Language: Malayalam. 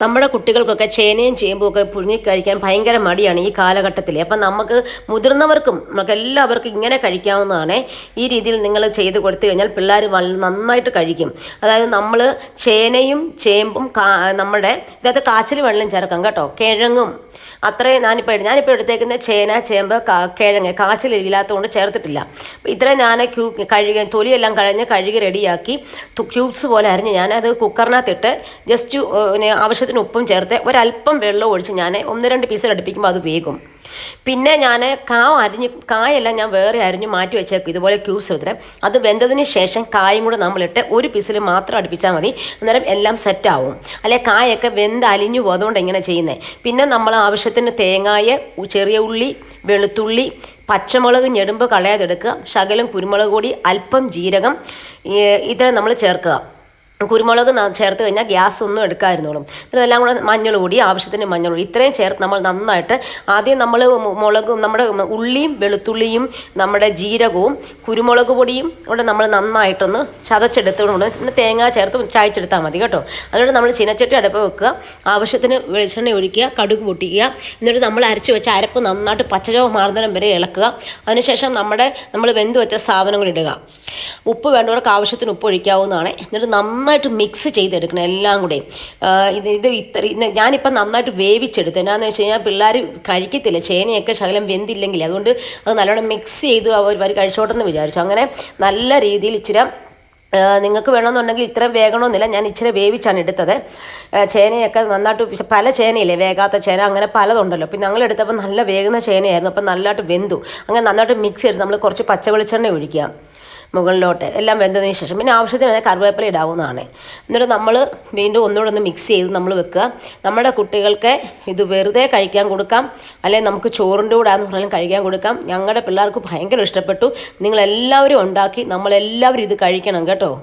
നമ്മുടെ കുട്ടികൾക്കൊക്കെ ചേനയും ചേമ്പും ഒക്കെ പുഴുങ്ങി കഴിക്കാൻ ഭയങ്കര മടിയാണ് ഈ കാലഘട്ടത്തിൽ അപ്പം നമുക്ക് മുതിർന്നവർക്കും നമുക്ക് എല്ലാവർക്കും ഇങ്ങനെ കഴിക്കാവുന്നതാണ് ഈ രീതിയിൽ നിങ്ങൾ ചെയ്ത് കൊടുത്തു കഴിഞ്ഞാൽ പിള്ളേർ നന്നായിട്ട് കഴിക്കും. അതായത് നമ്മൾ ചേനയും ചേമ്പും നമ്മുടെ ഇതിനകത്ത് കാച്ചിൽ വെള്ളം ചേർക്കാം കേട്ടോ. കിഴങ്ങും അത്രയും ഞാനിപ്പോൾ ഞാനിപ്പോൾ എടുത്തേക്കുന്ന ചേന ചേമ്പ് കിഴങ്ങ് കാച്ചിലില്ലാത്തതുകൊണ്ട് ചേർത്തിട്ടില്ല. ഇത്രയും ഞാൻ ക്യൂ കഴുകി തൊലിയെല്ലാം കഴിഞ്ഞ് കഴുകി റെഡിയാക്കി ക്യൂബ്സ് പോലെ അരിഞ്ഞ് ഞാനത് കുക്കറിനകത്തിട്ട് ജസ്റ്റ് ആവശ്യത്തിന് ഉപ്പും ചേർത്ത് ഒരല്പം വെള്ളം ഒഴിച്ച് ഞാൻ ഒന്ന് രണ്ട് പീസ് അടുപ്പിക്കുമ്പോൾ അത് വേകും. പിന്നെ ഞാൻ കാ അരിഞ്ഞ് കായെല്ലാം ഞാൻ വേറെ അരിഞ്ഞ് മാറ്റി വെച്ചേക്കും ഇതുപോലെ ക്യൂബ്സ് എടുത്തിട്ട്. അത് വെന്തതിന് ശേഷം കായും കൂടെ നമ്മളിട്ട് ഒരു പീസിൽ മാത്രം അടുപ്പിച്ചാൽ മതി. അന്നേരം എല്ലാം സെറ്റാവും അല്ലെ കായൊക്കെ വെന്ത് അലിഞ്ഞു പോകുന്നതുകൊണ്ട് ഇങ്ങനെ ചെയ്യുന്നത് പിന്നെ നമ്മൾ ആവശ്യത്തിന് തേങ്ങായ ചെറിയ ഉള്ളി വെളുത്തുള്ളി പച്ചമുളക് ഞെടുമ്പ് കളയാതെടുക്കുക. ശകലം കുരുമുളക് പൊടി അല്പം ജീരകം ഇത്ര നമ്മൾ ചേർക്കുക. കുരുമുളക് ചേർത്ത് കഴിഞ്ഞാൽ ഗ്യാസ് ഒന്നും എടുക്കാതിരുന്നോളും ഇതെല്ലാം കൂടെ കൂടി ആവശ്യത്തിന് മഞ്ഞൾ കൂടി ഇത്രയും ചേർത്ത് നമ്മൾ നന്നായിട്ട് ആദ്യം നമ്മൾ മുളകും നമ്മുടെ ഉള്ളിയും വെളുത്തുള്ളിയും നമ്മുടെ ജീരകവും കുരുമുളക് പൊടിയും കൂടെ നമ്മൾ നന്നായിട്ടൊന്ന് ചതച്ചെടുത്തുകൊണ്ട് പിന്നെ തേങ്ങ ചേർത്ത് ചായച്ചെടുത്താൽ മതി കേട്ടോ. അതുകൊണ്ട് നമ്മൾ ചീനച്ചട്ടി അടുപ്പ് വെക്കുക. ആവശ്യത്തിന് വെളിച്ചെണ്ണ ഒഴിക്കുക കടുക് പൊട്ടിക്കുക. എന്നിട്ട് നമ്മൾ അരച്ച് വെച്ച അരപ്പ് നന്നായിട്ട് പച്ചചോ മാർദ്ദനം വരെ ഇളക്കുക. അതിനുശേഷം നമ്മുടെ നമ്മൾ വെന്ത് വെച്ച സാധനങ്ങൾ ഇടുക. ഉപ്പ് വേണ്ടവർക്ക് ആവശ്യത്തിന് ഉപ്പ് ഒഴിക്കാവുന്നതാണ്. എന്നിട്ട് നന്നായിട്ട് മിക്സ് ചെയ്തെടുക്കണം എല്ലാം കൂടെ. ഇത് ഇത് ഇത്ര ഇത് ഞാനിപ്പം നന്നായിട്ട് വേവിച്ചെടുത്തു എന്നാന്ന് വെച്ച് കഴിഞ്ഞാൽ പിള്ളേർ കഴിക്കത്തില്ല. ചേനയൊക്കെ ശകലം വെന്തില്ലെങ്കിൽ അതുകൊണ്ട് അത് നല്ലോണം മിക്സ് ചെയ്ത് അവർ കഴിച്ചോട്ടെന്ന് വിചാരിച്ചു. അങ്ങനെ നല്ല രീതിയിൽ ഇച്ചിരി നിങ്ങൾക്ക് വേണമെന്നുണ്ടെങ്കിൽ ഇത്ര വേഗണമെന്നില്ല ഞാൻ ഇച്ചിരി വേവിച്ചാണ് എടുത്തത്. ചേനയൊക്കെ നന്നായിട്ട് പല ചേനയില്ലേ? വേകാത്ത ചേന അങ്ങനെ പലതുണ്ടല്ലോ. പിന്നെ ഞങ്ങൾ എടുത്തപ്പോൾ നല്ല വേകുന്ന ചേനയായിരുന്നു. അപ്പം നല്ലതായിട്ട് വെന്തു. അങ്ങനെ നന്നായിട്ട് മിക്സ് ചെയ്ത് നമ്മൾ കുറച്ച് പച്ച വെളിച്ചെണ്ണ ഒഴിക്കുക. മുകളിലോട്ട് എല്ലാം വെന്തതിന് ശേഷം. പിന്നെ ആവശ്യത്തിന് വേണേൽ കറിവേപ്പില ഇടാവുന്നതാണ്. എന്നിട്ട് നമ്മൾ വീണ്ടും ഒന്നുകൂടെ ഒന്ന് മിക്സ് ചെയ്ത് നമ്മൾ വെക്കുക. നമ്മുടെ കുട്ടികൾക്ക് ഇത് വെറുതെ കഴിക്കാൻ കൊടുക്കാം. അല്ലെങ്കിൽ നമുക്ക് ചോറിന്റെ കൂടെ ആണെന്ന് പറഞ്ഞാലും കഴിക്കാൻ കൊടുക്കാം. ഞങ്ങളുടെ പിള്ളേർക്ക് ഭയങ്കര ഇഷ്ടപ്പെട്ടു. നിങ്ങളെല്ലാവരും ഉണ്ടാക്കി നമ്മളെല്ലാവരും ഇത് കഴിക്കണം കേട്ടോ.